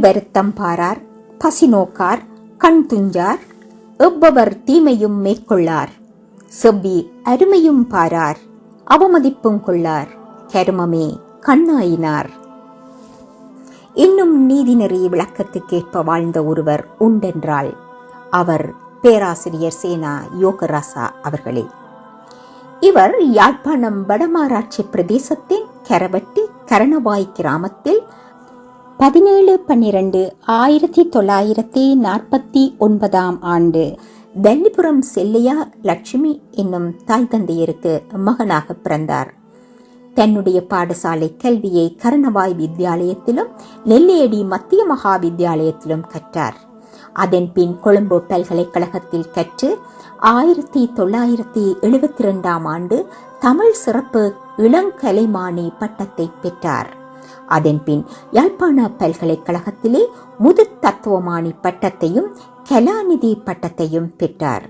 வருத்தம் பாரார் பசி நோக்கார் கண் துஞ்சார் எவ்வவர் தீமையும் மேற்கொள்ளார் செவ்வி அருமையும் பாரார் அவமதிப்பும் கொள்ளார் கருமமே கண்ணாயினார். இன்னும் நீதிநெறி விளக்கத்துக்கேற்ப வாழ்ந்த ஒருவர் உண்டென்றால் அவர் பேராசிரியர் சேனா யோகராசா அவர்களே. இவர் யாழ்ப்பாணம் வடமாராட்சி பிரதேசத்தின் கரவட்டி கரணவாய் கிராமத்தில் பதினேழு பன்னிரண்டு ஆயிரத்தி தொள்ளாயிரத்தி நாற்பத்தி ஒன்பதாம் ஆண்டு. தல்லிபுரம் செல்லையா லட்சுமி என்னும் தாய் தந்தையருக்கு மகனாக பிறந்தார். தன்னுடைய பாடசாலை கல்வியை கரணவாய் வித்யாலயத்திலும் நெல்லையடி மத்திய மகா வித்யாலயத்திலும் கற்றார். அதன் பின் கொழும்பு பல்கலைக்கழகத்தில் கற்று ஆயிரத்தி தொள்ளாயிரத்தி எழுபத்தி ரெண்டாம் ஆண்டு தமிழ் சிறப்பு இளங்கலைமானி பட்டத்தை பெற்றார். அதன்பின் யாழ்ப்பாண பல்கலைக்கழகத்திலே முது தத்துவமானி பட்டத்தையும் கலாநிதி பட்டத்தையும் பெற்றார்.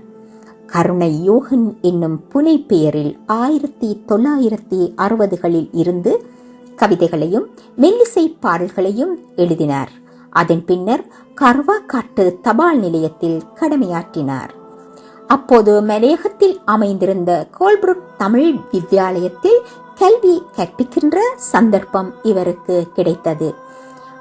கருணை யோகன் என்னும் புனை பெயரில் ஆயிரத்தி தொள்ளாயிரத்தி அறுபதுகளில் இருந்து கவிதைகளையும் மெல்லிசை பாடல்களையும் எழுதினார். அதன் பின்னர் கர்வாக்காட்டு தபால் நிலையத்தில் கடமையாற்றினார். அப்போது மலையகத்தில் அமைந்திருந்த கோல்புருக் தமிழ் வித்யாலயத்தில் கல்வி கற்பிக்கின்ற சந்தர்ப்பம் இவருக்கு கிடைத்தது.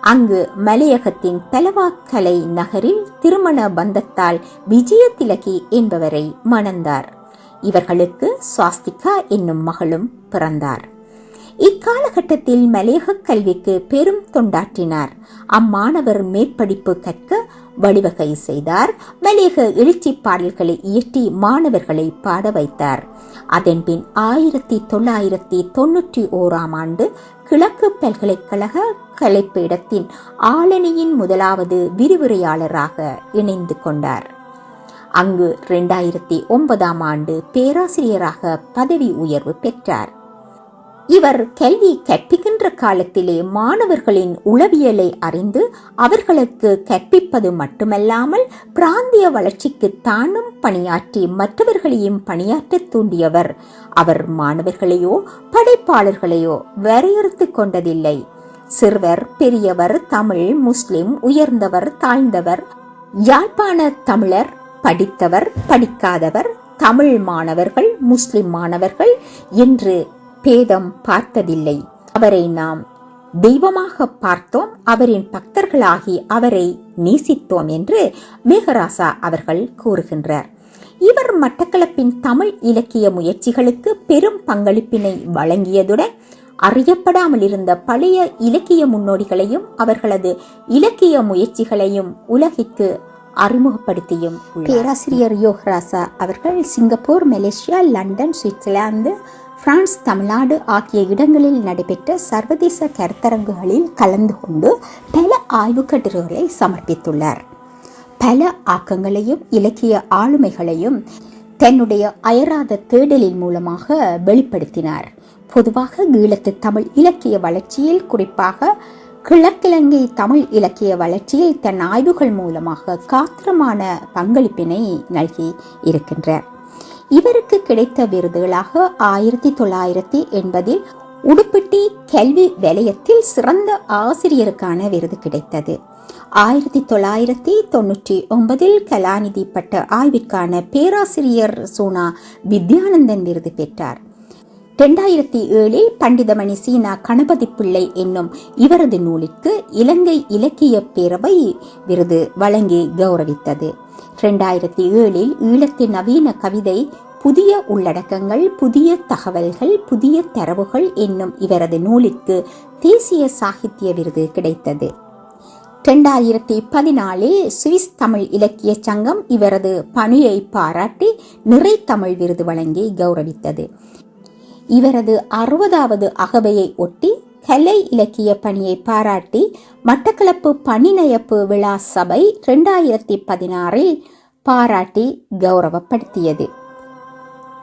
அங்கு மலையகத்தின் பலவாக்கலை நகரில் திருமண பந்தத்தால் விஜயதிலகி என்பவரை மணந்தார். இவர்களுக்கு சுவாஸ்திகா என்னும் மகளும் பிறந்தார். இக்காலகட்டத்தில் மலையக கல்விக்கு பெரும் தொண்டாற்றினார். அம்மாணவர் மேற்படிப்பு கற்க வழிவகை செய்தார். மலையக எழுச்சி பாடல்களை இயற்றி மாணவர்களை பாட வைத்தார். அதன்பின் ஆயிரத்தி தொள்ளாயிரத்தி தொன்னூற்றி ஓராம் ஆண்டு கிழக்கு பல்கலைக்கழக கலைப்பீடத்தின் ஆளணியின் முதலாவது விரிவுரையாளராக இணைந்து கொண்டார். அங்கு இரண்டாயிரத்தி ஒன்பதாம் ஆண்டு பேராசிரியராக பதவி உயர்வு பெற்றார். இவர் கல்வி கற்பிக்கின்ற காலத்திலே மாணவர்களின் உளவியலை அறிந்து அவர்களுக்கு கற்பிப்பது மட்டுமல்லாமல் பிராந்திய வளர்ச்சிக்கு தானும் பணியாற்றி மற்றவர்களையும் பணியாற்ற தூண்டியவர். அவர் மாணவர்களையோ படைப்பாளர்களையோ வரையறுத்து கொண்டதில்லை. சிறுவர் பெரியவர் தமிழ் முஸ்லிம் உயர்ந்தவர் தாழ்ந்தவர் யாழ்ப்பாண தமிழர் படித்தவர் படிக்காதவர் தமிழ் மாணவர்கள் முஸ்லிம் மாணவர்கள் என்று பேதம் பார்த்ததில்லை. அவரை நாம் தெய்வமாக பார்த்தோம். அவரின் பக்தர்களாகி அவரை நேசித்தோம் என்று மேகராசா அவர்கள் கூறுகின்றார். இவர் மட்டக்களப்பின் தமிழ் இலக்கிய முயற்சிகளுக்கு பெரும் பங்களிப்பினை வழங்கியதுடன் அறியப்படாமல் இருந்த பழைய இலக்கிய முன்னோடிகளையும் அவர்களது இலக்கிய முயற்சிகளையும் உலகிற்கு அறிமுகப்படுத்தியும் பேராசிரியர் யோகராசா அவர்கள் Singapore Malaysia London Switzerland France Tamil Nadu ஆகிய இடங்களில் நடைபெற்ற சர்வதேச கருத்தரங்குகளில் கலந்து கொண்டு பல ஆய்வுக் கட்டுரைகளை சமர்ப்பித்துள்ளார். பல ஆக்கங்களையும் இலக்கிய ஆளுமைகளையும் தன்னுடைய அயராத தேடலின் மூலமாக வெளிப்படுத்தினார். பொதுவாக ஈழத்து தமிழ் இலக்கிய வளர்ச்சியில் குறிப்பாக கிழக்கிழங்கை தமிழ் இலக்கிய வளர்ச்சியில் தன் ஆய்வுகள் மூலமாக காத்திரமான பங்களிப்பினை நல்கி இருக்கின்றார். இவருக்கு கிடைத்த விருதுகளாக ஆயிரத்தி தொள்ளாயிரத்தி எண்பதில் உடுப்பிட்டி கல்வி வலயத்தில் சிறந்த ஆசிரியருக்கான விருது கிடைத்தது. ஆயிரத்தி தொள்ளாயிரத்தி தொன்னூற்றி ஒன்பதில் கலாநிதி பட்ட ஆய்விற்கான பேராசிரியர் சோனா வித்யானந்தன் விருது பெற்றார். இரண்டாயிரத்தி ஏழில் பண்டிதமணி சீனா கணபதி பிள்ளை என்னும் இவரது நூலிற்கு இலங்கை இலக்கிய பேரவை விருது வழங்கி கௌரவித்தது. இரண்டாயிரத்தி ஏழில் ஈழத்தின் நவீன கவிதை புதிய உள்ளடக்கங்கள் புதிய தகவல்கள் புதிய தரவுகள் என்னும் இவரது நூலிற்கு தேசிய சாகித்ய விருது கிடைத்தது. இரண்டாயிரத்தி பதினாலில் சுவிஸ் தமிழ் இலக்கிய சங்கம் இவரது பணியை பாராட்டி நிறை தமிழ் விருது வழங்கி கௌரவித்தது. இவரது அறுபதாவது அகவையை ஒட்டி கலை இலக்கிய பணியை பாராட்டி மட்டக்களப்பு பணிநயப்பு விழா சபை இரண்டாயிரத்தி பதினாறில் பாராட்டி கௌரவப்படுத்தியது.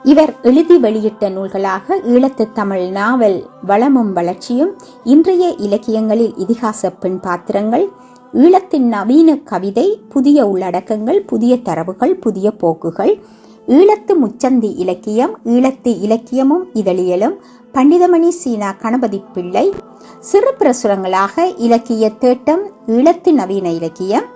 இவர் எழுதி வெளியிட்ட நூல்களாக ஈழத்து தமிழ் நாவல் வளமும் வளர்ச்சியும் இன்றைய இலக்கியங்களில் இதிகாச பெண் பாத்திரங்கள் ஈழத்தின் நவீன கவிதை புதிய உள்ளடக்கங்கள் புதிய தரவுகள் புதிய போக்குகள் ஈழத்து முச்சந்தி இலக்கியம் ஈழத்து இலக்கியமும் இதழியலும் பண்டிதமணி சீனா கணபதி பிள்ளை சிறு பிரசுரங்களாக இலக்கிய தேட்டம் ஈழத்து நவீன இலக்கியம்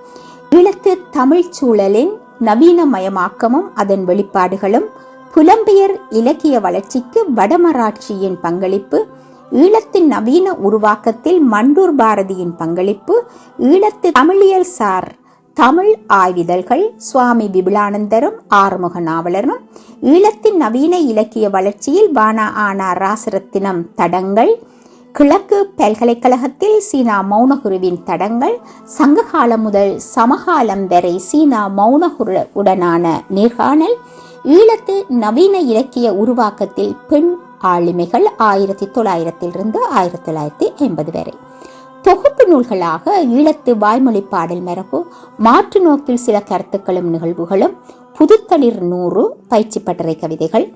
ஈழத்து தமிழ் சூழலின் நவீனமயமாக்கமும் அதன் வெளிப்பாடுகளும் புலம்பெயர் இலக்கிய வளர்ச்சிக்கு வடமராட்சியின் பங்களிப்பு ஈழத்தின் நவீன உருவாக்கத்தில் மண்டூர் பாரதியின் பங்களிப்பு ஈழத்து தமிழியல் சார் தமிழ் ஆய்விதழ்கள் சுவாமி விபுலானந்தரும் ஆறுமுக நாவலரும் ஈழத்தின் நவீன இலக்கிய வளர்ச்சியில் வானா ஆனா ராசரத்தினம் தடங்கள் கிழக்கு பல்கலைக்கழகத்தில் சீனா மௌனகுருவின் தடங்கள் சங்ககாலம் முதல் சமகாலம் வரை சீனா மௌனகுரு உடனான நேர்காணல் ஈழத்து நவீன இலக்கிய உருவாக்கத்தில் பெண் ஆளுமைகள் ஆயிரத்தி தொள்ளாயிரத்திலிருந்து ஆயிரத்தி தொள்ளாயிரத்தி ஐம்பது வரை. தொகுப்பு நூல்களாக ஈழத்து வாய்மொழி பாடல் மரபு மாற்று நோக்கில் சில கருத்துக்களும் நிகழ்வுகளும் புதுத்தளிர் நூறு பயிற்சி பட்டறை கவிதைகள்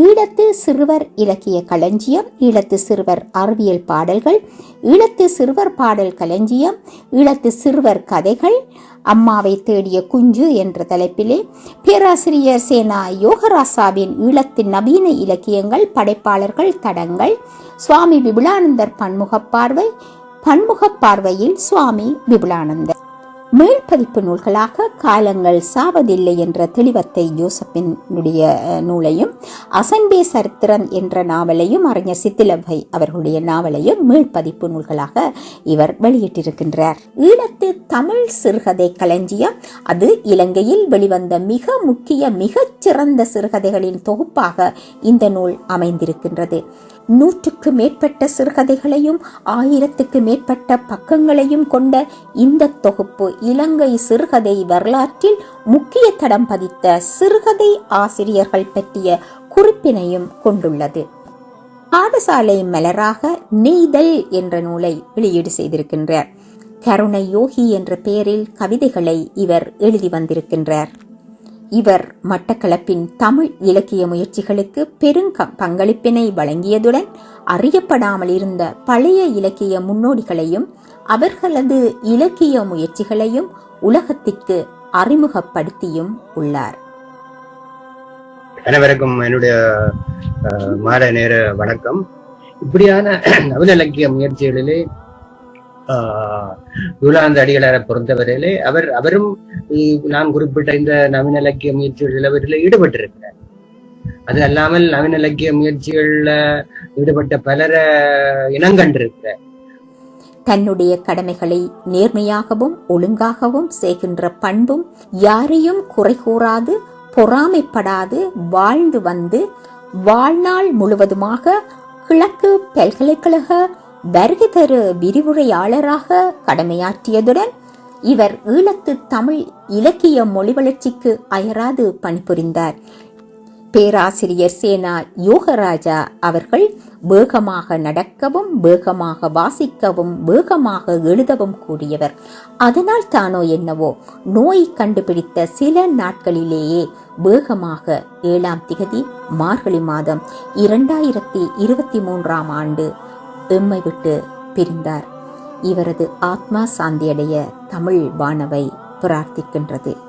ஈழத்து சிறுவர் இலக்கிய களஞ்சியம் ஈழத்து சிறுவர் அறிவியல் பாடல்கள் ஈழத்து சிறுவர் பாடல் களஞ்சியம் ஈழத்து சிறுவர் கதைகள் அம்மாவை தேடிய குஞ்சு என்ற தலைப்பிலே பேராசிரியர் சேனா யோகராசாவின் ஈழத்து நவீன இலக்கியங்கள் படைப்பாளர்கள் தடங்கள் சுவாமி விபுலானந்தர் பன்முகப் பன்முக பார்வையில் சுவாமி விபுலானந்தர். மேல்பதிப்பு நூல்களாக காலங்கள் சாவதில்லை என்ற தெளிவத்தை ஜோசப்பினுடைய நூலையும் அசன்பே சரித்திரம் என்ற நாவலையும் அறிஞர் சித்திலவை அவர்களுடைய நாவலையும் மேல்பதிப்பு நூல்களாக இவர் வெளியிட்டிருக்கின்றார். ஈழத்து தமிழ் சிறுகதை களஞ்சியம் அது இலங்கையில் வெளிவந்த மிக முக்கிய மிகச் சிறந்த சிறுகதைகளின் தொகுப்பாக இந்த நூல் அமைந்திருக்கின்றது. நூற்றுக்கு மேற்பட்ட சிறுகதைகளையும் ஆயிரத்துக்கு மேற்பட்ட பக்கங்களையும் கொண்ட இந்த தொகுப்பு இலங்கை சிறுகதை வரலாற்றில் முக்கிய தடம் பதித்த சிறுகதை ஆசிரியர்கள் பற்றிய குறிப்பினையும் கொண்டுள்ளது. பாடசாலை மலராக நெய்தல் என்ற நூலை வெளியீடு செய்திருக்கின்றார். கருணை யோகி என்ற பெயரில் கவிதைகளை இவர் எழுதி வந்திருக்கின்றார். இவர் மட்டக்களப்பின் தமிழ் இலக்கிய முயற்சிகளுக்கு பெரும் பங்களிப்பினை வழங்கியதுடன் அறியப்படாமல் இருந்த பழைய இலக்கிய முன்னோடிகளையும் அவர்களது இலக்கிய முயற்சிகளையும் உலகத்திற்கு அறிமுகப்படுத்தியும் உள்ளார். அனைவருக்கும் என்னுடைய மாலை நேர வணக்கம். இப்படியான நவீன இலக்கிய முயற்சிகளிலே யூலாந்த அடிகளாரை பொறுத்தவரையிலே அவர் அவரும் நான் குறிப்பிட்ட இந்த நவீன இலக்கிய முயற்சிகளில் அவரில் ஈடுபட்டிருக்கிறார். அது அல்லாமல் நவீன இலக்கிய முயற்சிகள்ல ஈடுபட்ட பலரை இனங்கண்டிருக்கிறார் தன்னுடைய கடமைகளை நேர்மையாகவும் ஒழுங்காகவும் செய்கின்ற பண்பும் யாரையும் குறை கூறாது பொறாமைப்படாது வாழ்ந்து வந்து வாழ்நாள் முழுவதுமாக கிழக்கு பல்கலைக்கழக வருகை தரு விரிவுரையாளராக கடமையாற்றியதுடன் இவர் ஈழத்து தமிழ் இலக்கிய மொழி வளர்ச்சிக்கு அயராது பணிபுரிந்தார். பேராசிரியர் சேனா யோகராஜா அவர்கள் வேகமாக நடக்கவும் வேகமாக வாசிக்கவும் வேகமாக எழுதவும் கூடியவர். அதனால் தானோ என்னவோ நோய் கண்டுபிடித்த சில நாட்களிலேயே வேகமாக ஏழாம் திகதி மார்கழி மாதம் இரண்டாயிரத்தி இருபத்தி மூன்றாம் ஆண்டு எம்மை விட்டு பிரிந்தார். இவரது ஆத்மா சாந்தியடைய தமிழ் வானவை பிரார்த்திக்கின்றது.